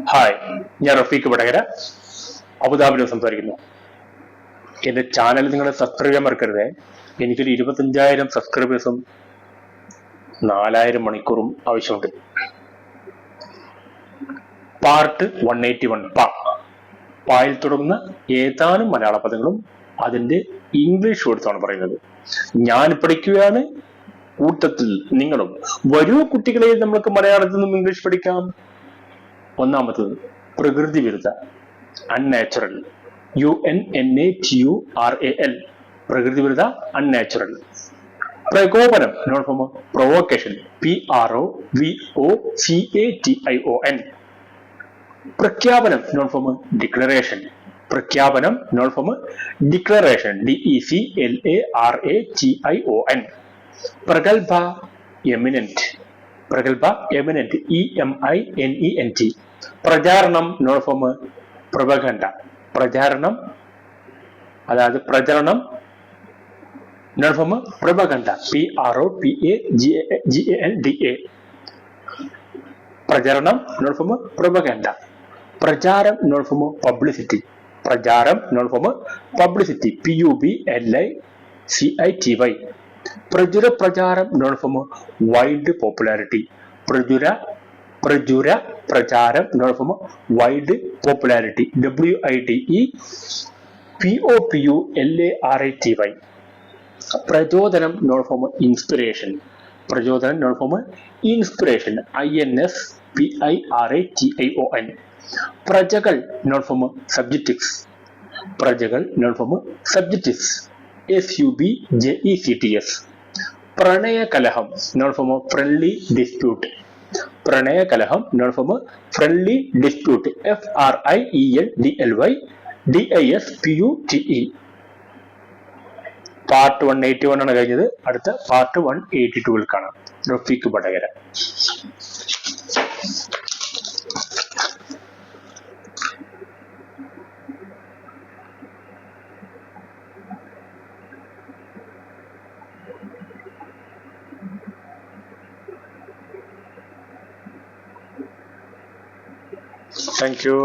Hi ഞാൻ റഫീഖ് വടകര. അബുദാബിയിൽ സംസാരിക്കുന്നു. എന്റെ ചാനൽ നിങ്ങൾ സബ്സ്ക്രൈബ് ചെയ്യാൻ മറക്കരുതേ. എനിക്കൊരു ഇരുപത്തഞ്ചായിരം സബ്സ്ക്രൈബേഴ്സും നാലായിരം മണിക്കൂറും ആവശ്യമുണ്ട്. പാർട്ട് വൺ എയ്റ്റി വൺ പ. പായിൽ തുടങ്ങുന്ന ഏതാനും മലയാള പദങ്ങളും അതിന്റെ ഇംഗ്ലീഷ് വേർഡ്സാണ് പറയുന്നത്. ഞാൻ പഠിക്കുകയാണ്. കൂട്ടത്തിൽ നിങ്ങളും വരൂ കുട്ടികളെ നമ്മൾക്ക് മലയാളത്തിൽ നിന്നും ഇംഗ്ലീഷ് പഠിക്കാം? ഒന്നാമത്തത് പ്രകൃതി വിരുദ്ധ unnatural U N N A T U R A L പ്രകൃതി വിരുദ്ധ അൺനാച്ചുറൽ പ്രകോപനം noun form provocation P R O V O C A T I O N പ്രഖ്യാപനം നോൺ ഫോം ഡിക്ലറേഷൻ പ്രഖ്യാപനം noun form declaration D E C L A R A T I O N പ്രഗത്ഭ eminent പ്രഗത്ഭ eminent E M I N E N T പ്രചാരണം noun form propaganda പ്രചാരണം അതായത് പ്രചരണം noun form propaganda P R O P A G G A N D A പ്രചരണം noun form propaganda പ്രചാരം noun form publicity പ്രചാരം noun form publicity P U B L I C I T Y പ്രചുര പ്രചാരം noun form wide popularity പ്രചുര പ്രചുര പ്രചാരം noun form wide popularity W I T E P O P U L A R I T Y പ്രചോദനം noun form inspiration പ്രചോദനം noun form inspiration I N S P I R A T I O N പ്രജകൾ noun form subjects പ്രജകൾ noun form subjects S U B J E C T S പ്രണയകലഹം noun form friendly dispute പ്രണയകലഹം noun form friendly dispute F R I E L D L Y D I S P U T E part one eighty one ആണ് കഴിഞ്ഞത്. അടുത്ത part one eighty ടുവിൽ കാണാം. Rafeeq Vadakara. Thank you